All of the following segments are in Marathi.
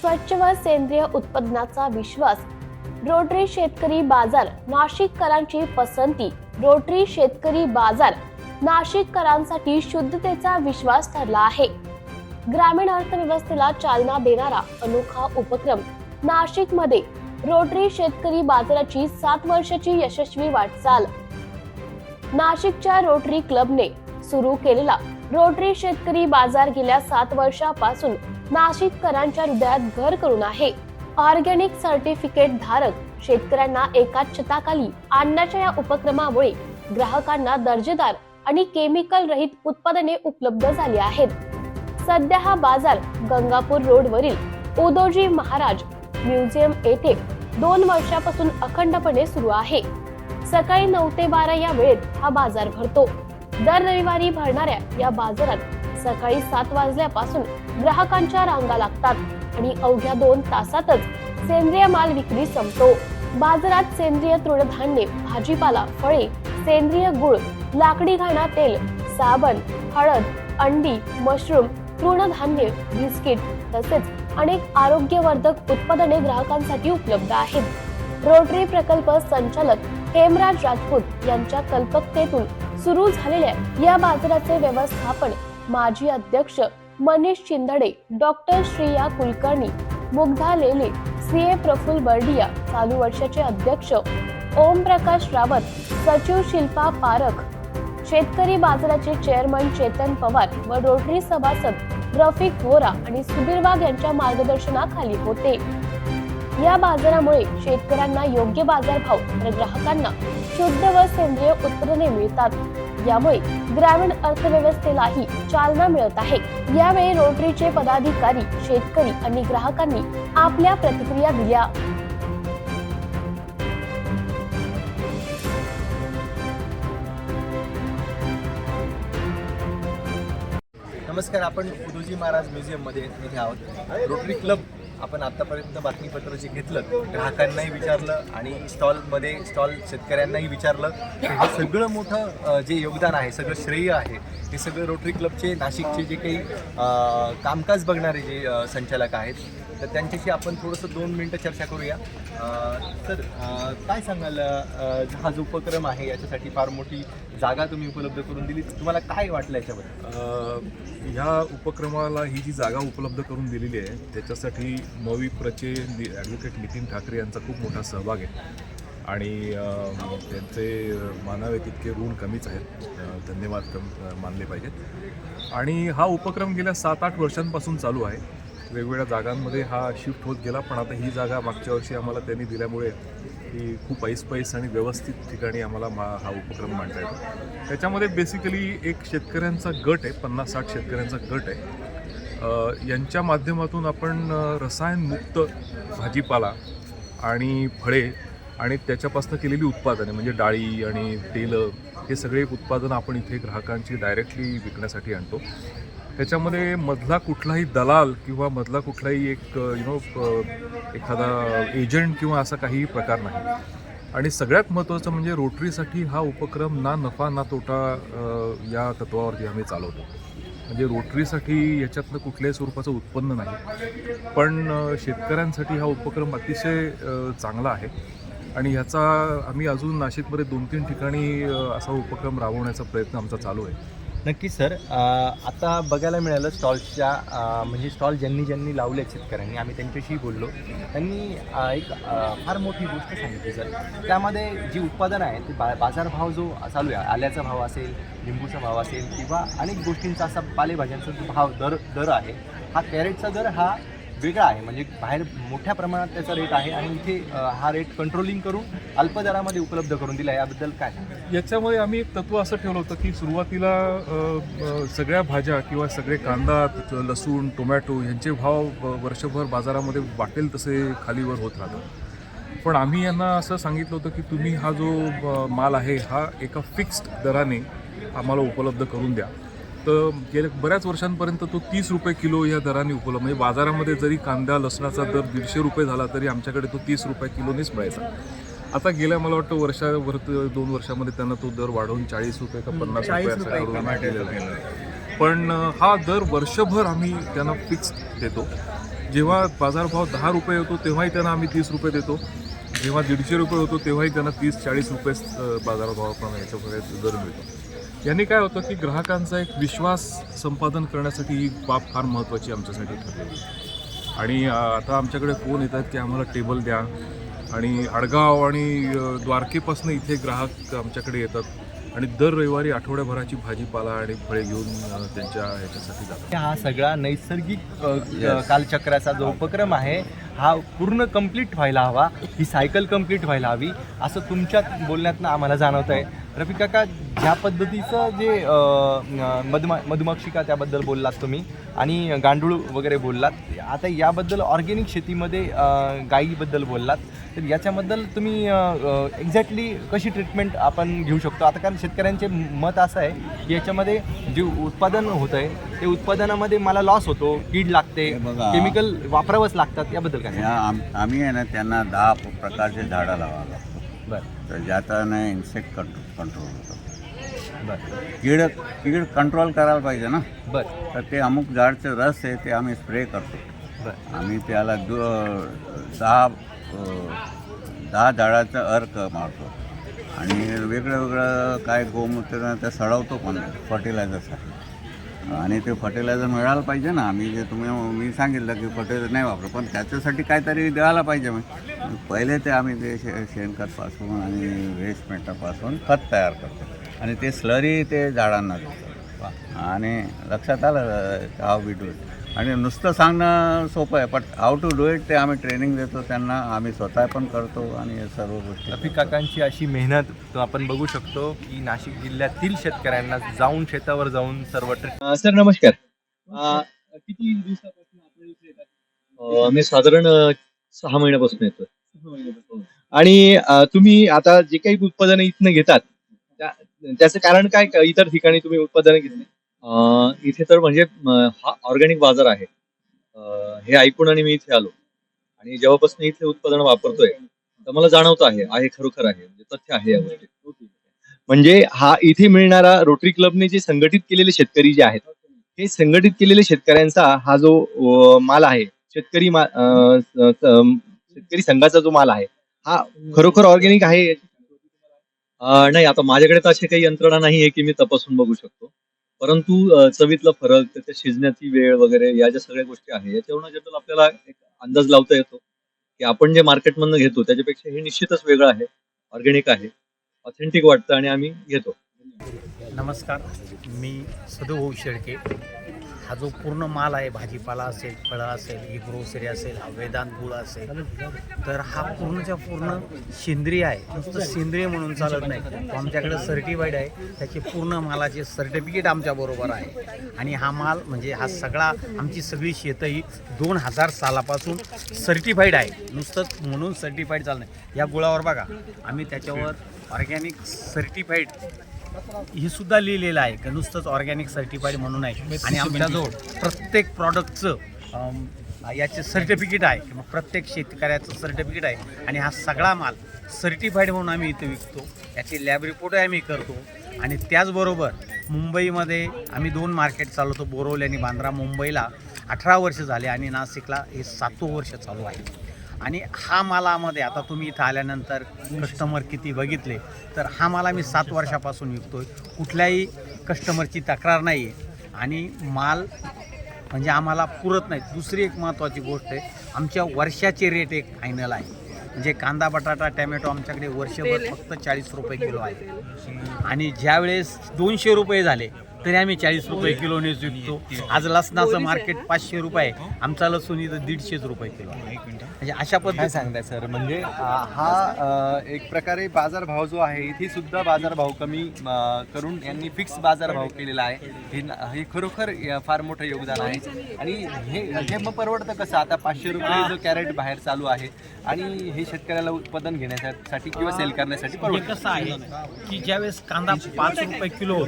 स्वच्छ व सेंद्रिय उत्पादनाचा विश्वास. रोटरी शेतकरी बाजार नाशिककरांची पसंती. रोटरी शेतकरी बाजार नाशिककरांसाठी शुद्धतेचा विश्वास ठरला आहे. ग्रामीण अर्थव्यवस्थेला चालना देणारा अनोखा उपक्रम. नाशिकमध्ये रोटरी शेतकरी बाजाराची सात वर्षाची यशस्वी वाटचाल. नाशिकच्या रोटरी क्लबने सुरू केलेला रोटरी शेतकरी बाजार गेल्या सात वर्षापासून नाशिककरांच्या हृदयात घर करून आहे. ऑर्गॅनिक सर्टिफिकेट धारक शेतकऱ्यांना एकाच छताखाली आणण्याच्या या उपक्रमामुळे ग्राहकांना दर्जेदार आणि केमिकल रहित उत्पादने उपलब्ध झाली आहेत. सध्या हा बाजार गंगापूर रोडवरील उदोजी महाराज म्युझियम येथे दोन वर्षापासून अखंडपणे सुरू आहे. सकाळी नऊ ते बारा या वेळेत हा बाजार भरतो. दर रविवारी भरणाऱ्या या बाजारात सकाळी सात वाजल्यापासून ग्राहकांच्या रांगा लागतात आणि अवघ्या दोन तासातच सेंद्रिय माल विक्री संपतो. बाजारात सेंद्रिय तृणधान्ये भाजीपाला फळे सेंद्रिय गुळ लाकडी घाणा तेल साबण हळद अंडी मशरूम तृणधान्य बिस्किट तसेच अनेक आरोग्यवर्धक उत्पादने ग्राहकांसाठी उपलब्ध आहेत. रोटरी प्रकल्प संचालक हेमराज राजपूत यांच्या कल्पकतेतून सुरू झालेल्या या बाजाराचे व्यवस्थापन माजी अध्यक्ष Manish Chindhade doctor Shreya Kulkarni Mugdha Lele C A Praful Bardia चालू वर्षाचे अध्यक्ष ओम प्रकाश रावत सचिव शिल्पा पारख शेतकरी बाजाराचे चेअरमन चेतन पवार व रोटरी सभासद रफिक वोरा आणि सुधीर वाघ यांच्या मार्गदर्शनाखाली होते. या बाजारामुळे शेतकऱ्यांना योग्य बाजारभाव तर ग्राहकांना शुद्ध व सेंद्रिय उत्पादने मिळतात. यामुळे ग्रामीण अर्थव्यवस्थेलाही चालना मिळत आहे. यावेळी रोटरीचे पदाधिकारी शेतकरी आणि ग्राहकांनी आपल्या प्रतिक्रिया दिल्या. नमस्कार आपण उदोजी महाराज म्युझियममध्ये इथे आहोत. रोटरी क्लब आपण आतापर्यंत बातमीपत्र जे घेतलं ग्राहकांनाही विचारलं आणि स्टॉलमध्ये स्टॉल शेतकऱ्यांनाही विचारलं हे सगळं मोठं जे योगदान आहे सगळं श्रेय आहे हे सगळं रोटरी क्लबचे नाशिकचे जे काही कामकाज बघणारे जे संचालक आहेत तर त्यांच्याशी आपण थोडंसं दोन मिनटं चर्चा करूया. सर काय सांगाल? हा जो उपक्रम आहे याच्यासाठी फार मोठी जागा तुम्ही उपलब्ध करून दिली तुम्हाला काय वाटलं याच्याबद्दल? ह्या उपक्रमाला ही जी जागा उपलब्ध करून दिलेली आहे त्याच्यासाठी मविप्रचे ॲडव्होकेट नितीन ठाकरे यांचा खूप मोठा सहभाग आहे. आणि त्यांचे मानावे तितके ऋण कमीच आहेत. धन्यवाद कम मानले पाहिजेत. आणि हा उपक्रम गेल्या सात आठ वर्षांपासून चालू आहे. वेगवेगळ्या जागांमध्ये हा शिफ्ट होत गेला पण आता ही जागा मागच्या वर्षी आम्हाला त्यांनी दिल्यामुळे ही खूप ऐस पैस आणि व्यवस्थित ठिकाणी आम्हाला मा हा उपक्रम मांडता येतो. त्याच्यामध्ये बेसिकली एक शेतकऱ्यांचा गट आहे पन्नास साठ शेतकऱ्यांचा गट आहे. यांच्या माध्यमातून आपण रसायनमुक्त भाजीपाला आणि फळे आणि त्याच्यापासून केलेली उत्पादने म्हणजे डाळी आणि तेलं हे सगळे उत्पादनं आपण इथे ग्राहकांची डायरेक्टली विकण्यासाठी आणतो. त्याच्यामध्ये मधला कुठलाही दलाल किंवा मधला कुठलाही एक uh, यु नो uh, एखादा एजंट किंवा असा काहीही प्रकार नाही. आणि सगळ्यात महत्त्वाचं म्हणजे रोटरीसाठी हा उपक्रम ना नफा ना तोटा uh, या तत्वावरती आम्ही चालवतो. म्हणजे रोटरीसाठी याच्यातनं कुठल्याही स्वरूपाचं उत्पन्न नाही. पण शेतकऱ्यांसाठी हा उपक्रम अतिशय चांगला आहे. आणि ह्याचा आम्ही अजून नाशिकमध्ये दोन तीन ठिकाणी असा उपक्रम राबवण्याचा प्रयत्न आमचा चालू आहे. नक्की सर. आता बघायला मिळालं स्टॉल्सच्या म्हणजे स्टॉल ज्यांनी ज्यांनी लावले आहेत शेतकऱ्यांनी आम्ही त्यांच्याशी बोललो. त्यांनी एक फार मोठी गोष्ट सांगितली सर. त्यामध्ये जी उत्पादनं आहेत ते बा बाजारभाव जो चालू आहे आल्याचा भाव असेल लिंबूचा भाव असेल किंवा अनेक गोष्टींचा असा पालेभाज्यांचा जो भाव दर दर आहे हा कॅरेटचा दर हा वेगळा आहे. म्हणजे बाहेर मोठ्या प्रमाणात त्याचा रेट आहे आणि इथे हा रेट कंट्रोलिंग करून अल्प दरामध्ये उपलब्ध करून दिला. याबद्दल काय याच्यामुळे याच्यामध्ये आम्ही एक तत्व असं ठेवलं होतं की सुरुवातीला सगळ्या भाज्या किंवा सगळे कांदा लसूण टोमॅटो यांचे भाव वर्षभर बाजारामध्ये वाटेल तसे खालीवर होत राहतात. पण आम्ही यांना असं सांगितलं होतं की तुम्ही हा जो माल आहे हा एका फिक्स्ड दराने आम्हाला उपलब्ध करून द्या. तर गेल्या बऱ्याच वर्षांपर्यंत तो तीस रुपये किलो या दराने उपलब्ध म्हणजे बाजारामध्ये जरी कांदा लसणाचा दर दीडशे रुपये झाला तरी आमच्याकडे तो तीस रुपये किलोनेच मिळायचा. आता गेल्या मला वाटतं वर्षावर दोन वर्षामध्ये त्यांना तो दर वाढवून चाळीस रुपये का पन्नास रुपये. पण हा दर वर्षभर आम्ही त्यांना फिक्स देतो. जेव्हा बाजारभाव दहा रुपये होतो तेव्हाही त्यांना आम्ही तीस रुपये देतो. जेव्हा दीडशे रुपये होतो तेव्हाही त्यांना तीस चाळीस रुपये बाजारभावाप्रमाणे याच्याकडे दर मिळतो. यांनी काय होतं की ग्राहकांचा एक विश्वास संपादन करण्यासाठी ही बाब फार महत्त्वाची आमच्यासाठी ठरलेली. आणि आता आमच्याकडे फोन येतात की आम्हाला टेबल द्या. आणि आडगाव आणि द्वारकेपासून इथे ग्राहक आमच्याकडे येतात. आणि दर रविवारी आठवड्याभराची भाजीपाला आणि फळे घेऊन त्यांच्या ह्याच्यासाठी जातात. हा सगळा नैसर्गिक कालचक्राचा जो उपक्रम आहे हा पूर्ण कंप्लीट व्हायला हवा ही सायकल कंप्लीट व्हायला हवी असं तुमच्या बोलण्यातनं आम्हाला जाणवत आहे रफिक काका ज्या पद्धतीचं जे मधमा मधुमक्षिका त्याबद्दल बोललात तुम्ही आणि गांडूळ वगैरे बोललात आता याबद्दल ऑर्गॅनिक शेतीमध्ये अ, गायीबद्दल बोललात तर याच्याबद्दल तुम्ही एक्झॅक्टली कशी ट्रीटमेंट आपण घेऊ शकतो? आता कारण शेतकऱ्यांचे मत असं आहे की याच्यामध्ये जे उत्पादन होतं आहे ते उत्पादनामध्ये मला लॉस होतो कीड लागते. केमिकल वापरावंच लागतात याबद्दल काय? या आम आम्ही आहे ना त्यांना दहा प्रकारचे झाडं लावावं लागतो. बरं. तर ज्याच्यानं इन्सेक्ट कंट्रोल कंट्रोल होतं. बरं. कीड कीड कंट्रोल करायला पाहिजे ना. बरं. तर ते अमुक झाडचे रस आहे ते आम्ही स्प्रे करतो. बरं. आम्ही त्याला दु दहा दहा झाडाचं अर्क मारतो. आणि वेगळं वेगळं काय गोमूत्र ते सडवतो पण फर्टिलायझरसाठी आणि ते फर्टिलायझर मिळायला पाहिजे ना आम्ही जे तुम्ही मी सांगितलं की फर्टिलायझर नाही वापरत पण त्याच्यासाठी काहीतरी द्यायला पाहिजे मग. पहिले ते आम्ही ते शे शेणखतपासून आणि वेस्ट मेटापासून खत तयार करतो. आणि ते स्लरी ते झाडांना देतो. आणि लक्षात आलं हाव बी आणि नुसतं सांगणं सोपं आहे पण हाऊ टू डू इट ते आम्ही ट्रेनिंग देतो त्यांना आम्ही स्वतः पण करतो आणि हे सर्व गोष्टी रफिक काकांची अशी मेहनत तो आपण बघू शकतो की नाशिक जिल्ह्यातील शेतकऱ्यांना जाऊन शेतावर जाऊन सर्व ट्रीट सर नमस्कार. किती दिवसापासून मी साधारण सहा महिन्यापासून येतो आणि तुम्ही आता जे काही उत्पादनं इथनं घेतात त्या- त्याचं कारण काय? इतर ठिकाणी तुम्ही उत्पादनं घेतली. इथे तर म्हणजे हा ऑर्गॅनिक बाजार आहे. हे ऐकून आणि मी इथे आलो. आणि जेव्हापासून इथे उत्पादन वापरतोय तर मला जाणवत आहे आहे खरोखर आहे. म्हणजे तथ्य आहे या गोष्टी म्हणजे हा इथे मिळणारा रोटरी क्लबने जे संघटित केलेले शेतकरी जे आहेत हे संघटित केलेले शेतकऱ्यांचा हा जो माल आहे शेतकरी मा- शेतकरी संघाचा जो माल आहे हा खरोखर ऑर्गॅनिक आहे? नाही आता माझ्याकडे तर अशी काही यंत्रणा नाही आहे की मी तपासून बघू शकतो. परंतु चवीतला फरक त्याच्या शिजण्याची वेळ वगैरे या ज्या सगळ्या गोष्टी आहे याच्यावरून जनरल आपल्याला एक अंदाज लावता येतो की आपण जे मार्केटमधनं घेतो त्याच्यापेक्षा हे निश्चितच वेगळं आहे ऑर्गॅनिक आहे ऑथेंटिक वाटतं आणि आम्ही घेतो. नमस्कार मी सदुभाऊ शेळके. हा जो पूर्ण माल आहे भाजीपाला असेल फळं असेल ही ग्रोसरी असेल हा वेदांत गुळ असेल तर हा पूर्णच्या पूर्ण सेंद्रिय आहे. नुसतं सेंद्रिय म्हणून चालत नाही. आमच्याकडे सर्टिफाईड आहे. त्याचे पूर्ण मालाचे सर्टिफिकेट आमच्याबरोबर आहे. आणि हा माल म्हणजे हा सगळा आमची सगळी शेतं ही दोन हजार सालापासून सर्टिफाईड आहे. नुसतंच म्हणून सर्टिफाईड चालत नाही. या गुळावर बघा आम्ही त्याच्यावर ऑर्गॅनिक सर्टिफाईड हे सुद्धा लिहिलेलं आहे की नुसतंच ऑर्गॅनिक सर्टिफाईड म्हणून आहे. आणि आमच्याजवळ प्रत्येक प्रॉडक्टचं याचे सर्टिफिकेट आहे किंवा प्रत्येक शेतकऱ्याचं सर्टिफिकेट आहे. आणि हा सगळा माल सर्टिफाईड म्हणून आम्ही इथे विकतो. याचे लॅब रिपोर्टही आम्ही करतो. आणि त्याचबरोबर मुंबईमध्ये आम्ही दोन मार्केट चालवतो बोरवली आणि बांद्रा. मुंबईला अठरा वर्ष झाले आणि नाशिकला हे सातवं वर्ष चालू आहे. आणि हा मालामध्ये आता तुम्ही इथं आल्यानंतर कस्टमर किती बघितले तर हा माल आम्ही सात वर्षापासून विकतोय. कुठल्याही कस्टमरची तक्रार नाही आहे आणि माल म्हणजे आम्हाला पुरत नाही. दुसरी एक महत्त्वाची गोष्ट आहे आमच्या वर्षाचे रेट एक फायनल आहे. म्हणजे कांदा बटाटा टॅमॅटो आमच्याकडे वर्षभर फक्त चाळीस रुपये किलो आहे. आणि ज्यावेळेस दोनशे रुपये झाले तरी आम्ही चाळीस रुपये किलोनेच विकतो आज लसणाचं मार्केट पाचशे रुपये आहे. आमचा लसूण इथं दीडशेच रुपये किलो म्हणजे अशा पद्धती सांगताय सर? म्हणजे हा एक प्रकारे बाजारभाव जो आहे इथे सुद्धा बाजारभाव कमी करून यांनी फिक्स बाजारभाव केलेला आहे. हे न- हे खरोखर फार मोठं योगदान आहे. आणि हे हे मग परवडतं कसं? आता पाचशे रुपये जो कॅरेट बाहेर चालू आहे आणि हे शेतकऱ्याला उत्पादन घेण्यासाठी किंवा सेल करण्यासाठी हे परवडतं. कसं आहे की ज्यावेळेस कांदा पाच रुपये किलो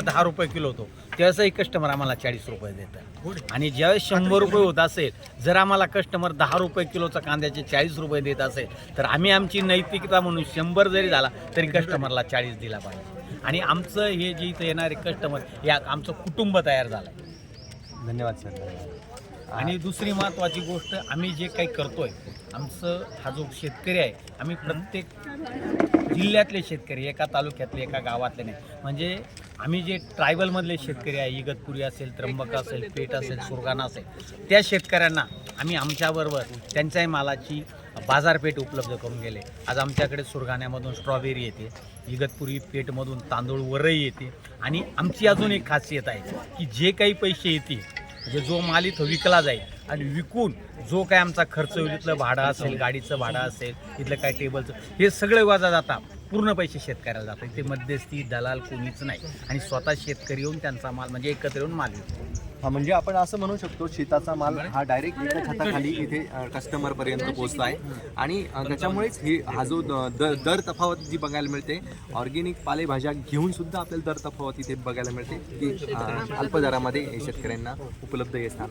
दहा रुपये किलो होतो. त्यावेळेसही कस्टमर आम्हाला चाळीस रुपये देतात. आणि ज्यावेळेस शंभर रुपये होत असेल जर आम्हाला कस्टमर दहा रुपये किलोचा कांद्याचे चाळीस रुपये देत असेल तर आम्ही आमची नैतिकता म्हणून शंभर जरी झाला तरी कस्टमरला चाळीस दिला पाहिजे. आणि आमचं हे जे इथं येणारे कस्टमर या आमचं कुटुंब तयार झालं धन्यवाद सर. आणि दुसरी महत्त्वाची गोष्ट आम्ही जे काही करतोय आमचं हा जो शेतकरी आहे आम्ही प्रत्येक जिल्ह्यातले शेतकरी एका तालुक्यातले एका गावातले नाही. म्हणजे आम्ही जे ट्रायबलमधले शेतकरी आहे इगतपुरी असेल त्र्यंबक असेल पेठ असेल सुरगाणा असेल त्या शेतकऱ्यांना आम्ही आमच्याबरोबर त्यांच्याही मालाची बाजारपेठ उपलब्ध करून गेले. आज आमच्याकडे सुरगाण्यामधून स्ट्रॉबेरी येते इगतपुरी पेठमधून तांदूळ वरई येते. आणि आमची अजून एक खासियत आहे की जे काही पैसे येतील म्हणजे जो माल इथं विकला जाईल आणि विकून जो काय आमचा खर्च होईल इथलं भाडं असेल गाडीचं भाडं असेल इथलं काय टेबलचं हे सगळे वाजा जाता. पूर्ण पैसे शेतकऱ्याला जातात. इथे मध्यस्थी दलाल कोणीच नाही. आणि स्वतः शेतकरी येऊन त्यांचा माल म्हणजे एकत्र येऊन माल विकतो. हा म्हणजे आपण असं म्हणू शकतो शेताचा माल हा डायरेक्ट एका छताखाली इथे कस्टमर पर्यंत पोहोचला आहे. आणि त्याच्यामुळेच हे हा जो द- दर तफावत जी बघायला मिळते ऑर्गेनिक पालेभाज्या घेऊन सुद्धा आपल्याला दर तफावत इथे बघायला मिळते की अल्पदरामध्ये अल्प दरामध्ये शेतकऱ्यांना उपलब्ध असतात